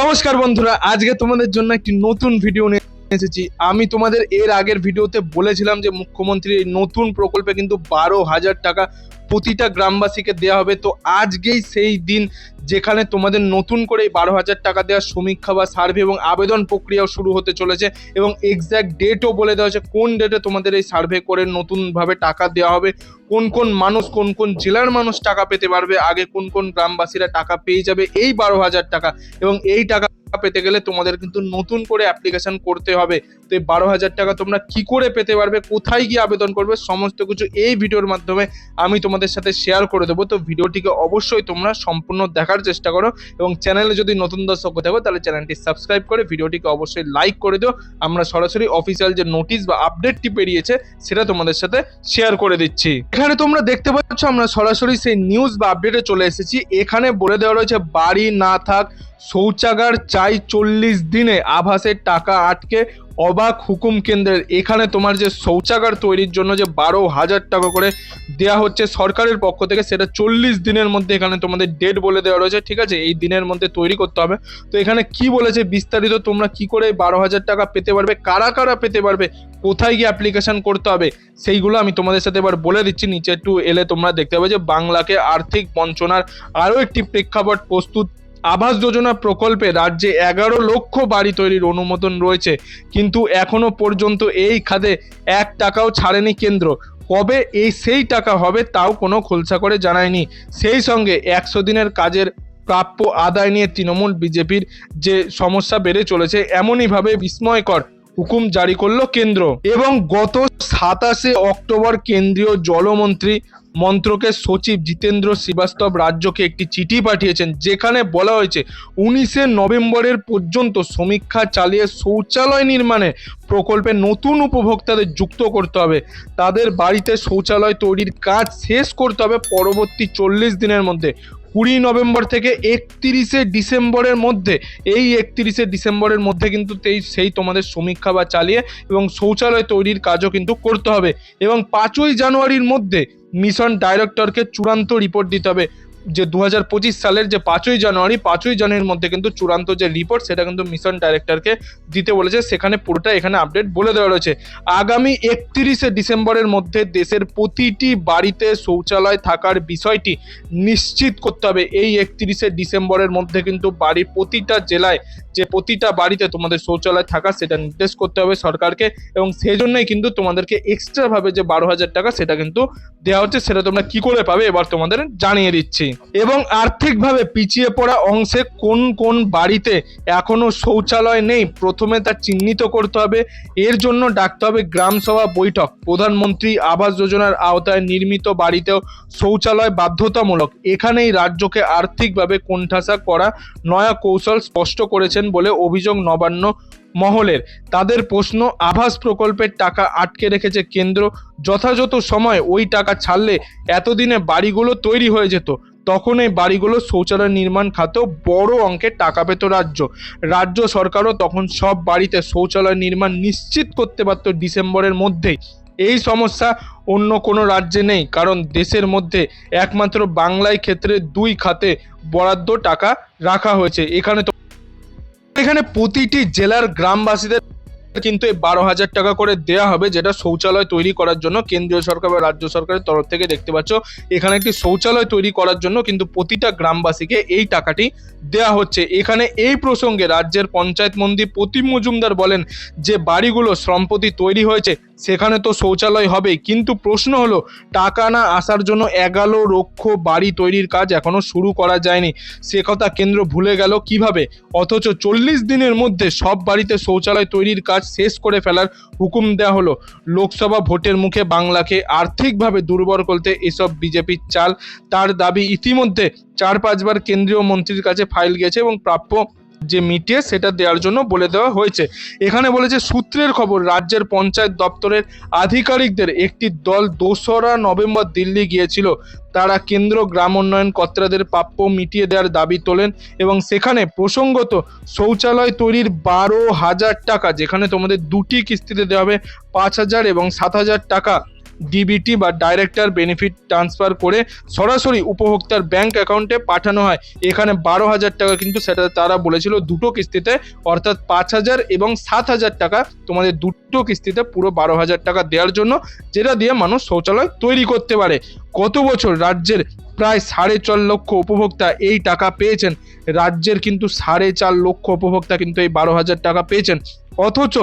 নমস্কার বন্ধুরা, আজকে তোমাদের জন্য একটি নতুন ভিডিও নিয়ে এসেছি। আমি তোমাদের এর আগের ভিডিওতে বলেছিলাম যে, মুখ্যমন্ত্রীর নতুন প্রকল্পে কিন্তু বারো হাজার টাকা প্রতিটা গ্রামবাসীকে দেওয়া হবে। তো আজকেই সেই দিন যেখানে তোমাদের নতুন করে বারো হাজার টাকা দেওয়ার সমীক্ষা বা সার্ভে এবং আবেদন প্রক্রিয়াও শুরু হতে চলেছে এবং এক্স্যাক্ট ডেটও বলে দেওয়া হয়েছে কোন ডেটে তোমাদের এই সার্ভে করে নতুনভাবে টাকা দেওয়া হবে, কোন কোন মানুষ, কোন কোন জেলার মানুষ টাকা পেতে পারবে, আগে কোন কোন গ্রামবাসীরা টাকা পেয়ে যাবে এই বারো হাজার টাকা এবং এই টাকা পেতে গেলে তোমাদের কিন্তু নতুন করে অ্যাপ্লিকেশন করতে হবে। তো বারো হাজার টাকা তোমরা কি করে পেতে পারবে, কোথায় গিয়ে আবেদন করবে, সমস্ত কিছু এই ভিডিওর মাধ্যমে আমি তোমাদের সাথে শেয়ার করে দেবো। তো ভিডিওটিকে অবশ্যই তোমরা সম্পূর্ণ দেখার চেষ্টা করো এবং চ্যানেলে যদি নতুন দর্শক হবে তাহলে চ্যানেলটি সাবস্ক্রাইব করে ভিডিওটিকে অবশ্যই লাইক করে দিও। আমরা সরাসরি অফিসিয়াল যে নোটিশ বা আপডেটটি বেরিয়েছে, সেটা তোমাদের সাথে শেয়ার করে দিচ্ছি। এখানে তোমরা দেখতে পাচ্ছ, আমরা সরাসরি সেই নিউজ বা আপডেটে চলে এসেছি। এখানে বলে দেওয়া রয়েছে, বাড়ি না থাক শৌচাগার চাই চল্লিশ দিনে আভাসের টাকা আটকে অবাক হুকুম কেন্দ্রের। এখানে তোমার যে শৌচাগার তৈরির জন্য যে বারো হাজার টাকা করে দেওয়া হচ্ছে সরকারের পক্ষ থেকে, সেটা চল্লিশ দিনের মধ্যে এখানে তোমাদের ডেট বলে দেওয়া রয়েছে, ঠিক আছে? এই দিনের মধ্যে তৈরি করতে হবে। তো এখানে কি বলেছে বিস্তারিত তোমরা কি করে বারো হাজার টাকা পেতে পারবে, কারা কারা পেতে পারবে, কোথায় গিয়ে অ্যাপ্লিকেশন করতে হবে, সেইগুলো আমি তোমাদের সাথে এবার বলে দিচ্ছি। নিচে একটু এলে তোমরা দেখতে পাবে যে বাংলাকে আর্থিক বঞ্চনার আরও একটি প্রেক্ষাপট প্রস্তুত আবাস যোজনা প্রকল্পে রাজ্যে এগারো লক্ষ বাড়ি তৈরির অনুমোদন রয়েছে, কিন্তু এখনও পর্যন্ত এই খাতে এক টাকাও ছাড়েনি কেন্দ্র। কবে এই সেই টাকা হবে তাও কোনো খোলসা করে জানায়নি। সেই সঙ্গে একশো দিনের কাজের প্রাপ্য আদায় নিয়ে তৃণমূল বিজেপির যে সমস্যা বেড়ে চলেছে এমনইভাবে বিস্ময়কর হুকুম জারি করল কেন্দ্র। এবং গত সাতাশে অক্টোবর কেন্দ্রীয় জলমন্ত্রী মন্ত্রকের সচিব জিতেন্দ্র শ্রীবাস্তব রাজ্যকে একটি চিঠি পাঠিয়েছেন, যেখানে বলা হয়েছে, উনিশে নভেম্বরের পর্যন্ত সমীক্ষা চালিয়ে শৌচালয় নির্মাণে প্রকল্পে নতুন উপভোক্তাদের যুক্ত করতে হবে। তাদের বাড়িতে শৌচালয় তৈরির কাজ শেষ করতে হবে পরবর্তী চল্লিশ দিনের মধ্যে। কুড়ি নভেম্বর থেকে একত্রিশে ডিসেম্বরের মধ্যে, এই একত্রিশে ডিসেম্বরের মধ্যে কিন্তু সেই তোমাদের সমীক্ষা বা চালিয়ে এবং শৌচালয় তৈরির কাজও কিন্তু করতে হবে। এবং পাঁচই জানুয়ারির মধ্যে মিশন ডাইরেক্টরকে চূড়ান্ত রিপোর্ট দিতে হবে। যে দু হাজার পঁচিশ সালের যে পাঁচই জানুয়ারি, পাঁচই জানুয়ারির মধ্যে কিন্তু চূড়ান্ত যে রিপোর্ট সেটা কিন্তু মিশন ডাইরেক্টরকে দিতে বলেছে। সেখানে পুরোটা এখানে আপডেট বলে দেওয়া রয়েছে। আগামী একত্রিশে ডিসেম্বরের মধ্যে দেশের প্রতিটি বাড়িতে শৌচালয় থাকার বিষয়টি নিশ্চিত করতে হবে। এই একত্রিশে ডিসেম্বরের মধ্যে কিন্তু বাড়ির প্রতিটা জেলায় যে প্রতিটা বাড়িতে তোমাদের শৌচালয় থাকা, সেটা নির্দেশ করতে হবে সরকারকে। এবং সেই জন্যই কিন্তু তোমাদেরকে এক্সট্রাভাবে যে বারো হাজার টাকা, সেটা কিন্তু দেওয়া হচ্ছে, সেটা তোমরা কি করে পাবে, এবার তোমাদের জানিয়ে দিচ্ছি। এবং আর্থিকভাবে পিছিয়ে পড়া অংশে কোন কোন বাড়িতে এখনও শৌচালয় নেই, প্রথমে তা চিহ্নিত করতে হবে। এর জন্য ডাকতে হবে গ্রামসভা বৈঠক। প্রধানমন্ত্রী আবাস যোজনার আওতায় নির্মিত বাড়িতেও শৌচালয় বাধ্যতামূলক। এখানেই রাজ্যকে আর্থিকভাবে কোণঠাসা করা নয়া কৌশল স্পষ্ট করেছেন বলে অভিযোগ নবান্ন মহলের। তাদের প্রশ্ন, আভাস প্রকল্পের টাকা আটকে রেখেছে কেন্দ্র। যথাযথ সময় ওই টাকা ছাড়লে এতদিনে বাড়িগুলো তৈরি হয়ে যেত। তখন এই বাড়িগুলো শৌচালয় নির্মাণ খাতেও বড় অঙ্কের টাকা পেত রাজ্য। রাজ্য সরকারও তখন সব বাড়িতে শৌচালয় নির্মাণ নিশ্চিত করতে পারত ডিসেম্বরের মধ্যেই। এই সমস্যা অন্য কোনো রাজ্যে নেই, কারণ দেশের মধ্যে একমাত্র বাংলায় ক্ষেত্রে দুই খাতে বরাদ্দ টাকা রাখা হয়েছে। এখানে তো এখানে প্রতিটি জেলার গ্রামবাসীদের কিন্তু এই বারো হাজার টাকা করে দেয়া হবে, যেটা শৌচালয় তৈরি করার জন্য কেন্দ্রীয় সরকার বা রাজ্য সরকারের তরফ থেকে দেখতে পাচ্ছ। এখানে একটি শৌচালয় তৈরি করার জন্য কিন্তু প্রতিটা গ্রামবাসীকে এই টাকাটি দেয়া হচ্ছে। এখানে এই প্রসঙ্গে রাজ্যের পঞ্চায়েত মন্ত্রী প্রতিম মজুমদার বলেন যে, বাড়িগুলো সম্প্রতি তৈরি হয়েছে। সেখানে তো শৌচালয় হবেই। কিন্তু প্রশ্ন হলো, টাকা না আসার জন্য এগারো লক্ষ বাড়ি তৈরির কাজ এখনও শুরু করা যায়নি। সে কথা কেন্দ্র ভুলে গেল কীভাবে? অথচ চল্লিশ দিনের মধ্যে সব বাড়িতে শৌচালয় তৈরির কাজ শেষ করে ফেলার হুকুম দেওয়া হলো। লোকসভা ভোটের মুখে বাংলাকে আর্থিকভাবে দুর্বল করতে এসব বিজেপির চাল। তার দাবি ইতিমধ্যে চার পাঁচবার কেন্দ্রীয় মন্ত্রীর কাছে ফাইল গেছে এবং প্রাপ্য যে মিটিয়ে সেটা দেওয়ার জন্য বলে দেওয়া হয়েছে। এখানে বলেছে, সূত্রের খবর, রাজ্যের পঞ্চায়েত দপ্তরের আধিকারিকদের একটি দল দোসরা নভেম্বর দিল্লি গিয়েছিল। তারা কেন্দ্র, গ্রাম উন্নয়ন কর্তাদের প্রাপ্য মিটিয়ে দেওয়ার দাবি তোলেন এবং সেখানে প্রসঙ্গত শৌচালয় তৈরির বারো হাজার টাকা, যেখানে তোমাদের দুটি কিস্তিতে দেওয়া হবে, পাঁচ হাজার এবং সাত হাজার টাকা ডিবিটি বা ডাইরেক্টর বেনিফিট ট্রান্সফার করে সরাসরি উপভোক্তার ব্যাংক অ্যাকাউন্টে পাঠানো হয়। এখানে বারো হাজার টাকা কিন্তু সেটা তারা বলেছিল দুটো কিস্তিতে, অর্থাৎ পাঁচ হাজার এবং সাত হাজার টাকা তোমাদের দুটো কিস্তিতে পুরো বারো হাজার টাকা দেওয়ার জন্য, যেটা দিয়ে মানুষ শৌচালয় তৈরি করতে পারে। গত বছর রাজ্যের প্রায় সাড়ে চার লক্ষ উপভোক্তা এই টাকা পেয়েছেন? রাজ্যের কিন্তু সাড়ে চার লক্ষ উপভোক্তা কিন্তু এই বারো হাজার টাকা পেয়েছেন। অথচ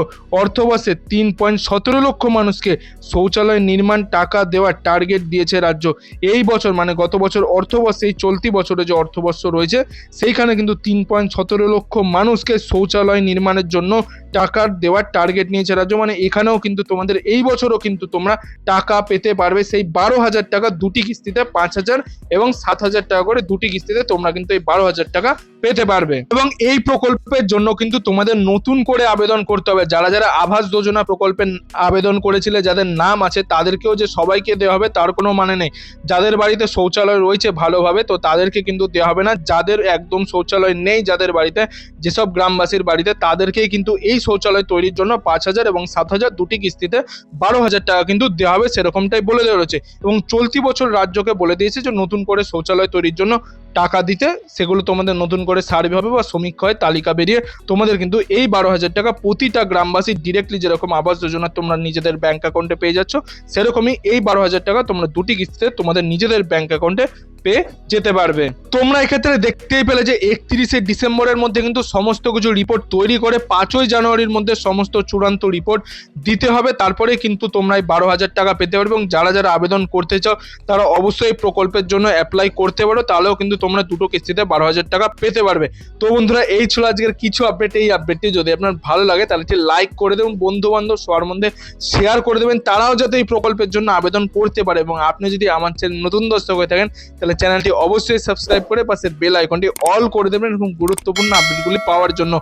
অর্থবর্ষে তিন পয়েন্ট সতেরো লক্ষ মানুষকে শৌচালয় নির্মাণ টাকা দেওয়ার টার্গেট দিয়েছে রাজ্য। এই বছর মানে গত বছর অর্থবর্ষে, এই চলতি বছরে যে অর্থবর্ষ রয়েছে, সেইখানে কিন্তু তিন পয়েন্ট সতেরো লক্ষ মানুষকে শৌচালয় নির্মাণের জন্য টাকা দেওয়ার টার্গেট নিয়েছে রাজ্য। মানে এখানেও কিন্তু তোমাদের এই বছরও কিন্তু তোমরা টাকা পেতে পারবে। সেই বারো হাজার টাকা দুটি কিস্তিতে পাঁচ হাজার এবং সাত হাজার টাকা করে দুটি কিস্তিতে তোমরা কিন্তু এই বারো হাজার টাকা পেতে পারবে। এবং এই প্রকল্পের জন্য কিন্তু তোমাদের নতুন করে আবেদন করতে হবে। যারা যারা আবাস যোজনা প্রকল্পে আবেদন করেছিলে, যাদের নাম আছে, তাদেরকেও যে সবাইকে দেওয়া হবে, তার কোনো মানে নেই। যাদের বাড়িতে শৌচালয় রয়েছে ভালোভাবে, তো তাদেরকে কিন্তু দেওয়া হবে না। যাদের একদম শৌচালয় নেই যাদের বাড়িতে, যেসব গ্রামবাসীর বাড়িতে, তাদেরকেই কিন্তু এই শৌচালয় তৈরির জন্য পাঁচ হাজার এবং সাত হাজার দুটি কিস্তিতে বারো হাজার টাকা কিন্তু দেওয়া হবে সেরকমটাই বলে দেওয়া রয়েছে। এবং চলতি বছর রাজ্যকে বলে দিয়েছে যে, নতুন করে শৌচালয় তৈরির জন্য টাকা দিতে, সেগুলো তোমাদের নতুন করে সার্ভে হবে বা সমীক্ষায় তালিকা বেরিয়ে তোমাদের কিন্তু এই বারো হাজার টাকা প্রতিটা গ্রামবাসী ডিরেক্টলি যেরকম আবাস যোজনা তোমরা নিজেদের ব্যাংক অ্যাকাউন্টে পেয়ে যাচ্ছ, সেরকমই এই বারো হাজার টাকা তোমরা দুটি কিস্তিতে তোমাদের নিজেদের ব্যাংক অ্যাকাউন্টে পেয়ে যেতে পারবে। তোমরা এক্ষেত্রে দেখতেই পেলে যে একত্রিশে ডিসেম্বরের মধ্যে কিন্তু সমস্ত কিছু রিপোর্ট তৈরি করে পাঁচই জানুয়ারির মধ্যে সমস্ত চূড়ান্ত রিপোর্ট দিতে হবে। তারপরে কিন্তু তোমরা এই বারো হাজার টাকা পেতে পারবে এবং যারা যারা আবেদন করতে চাও, তারা অবশ্যই প্রকল্পের জন্য অ্যাপ্লাই করতে পারো। তাহলেও কিন্তু তোমরা দুটো কিস্তিতে বারো হাজার টাকা পেতে পারবে। তো বন্ধুরা, এই ছিল আজকের কিছু আপডেট এই আপডেটটি যদি আপনার ভালো লাগে, তাহলে একটি লাইক করে দেবেন বন্ধু বান্ধব সবার মধ্যে শেয়ার করে দেবেন। তারাও যাতে এই প্রকল্পের জন্য আবেদন করতে পারে এবং আপনি যদি আমার চ্যানেল নতুন দর্শক হয়ে থাকেন, তাহলে চ্যানেলটি অবশ্যই সাবস্ক্রাইব করে পাশের বেল আইকনটি অল করে দেবেন এবং গুরুত্বপূর্ণ আপডেটগুলি পাওয়ার জন্য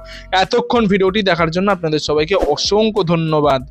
এতক্ষণ ভিডিওটি দেখার জন্য আপনাদের সবাইকে অসংখ্য ধন্যবাদ।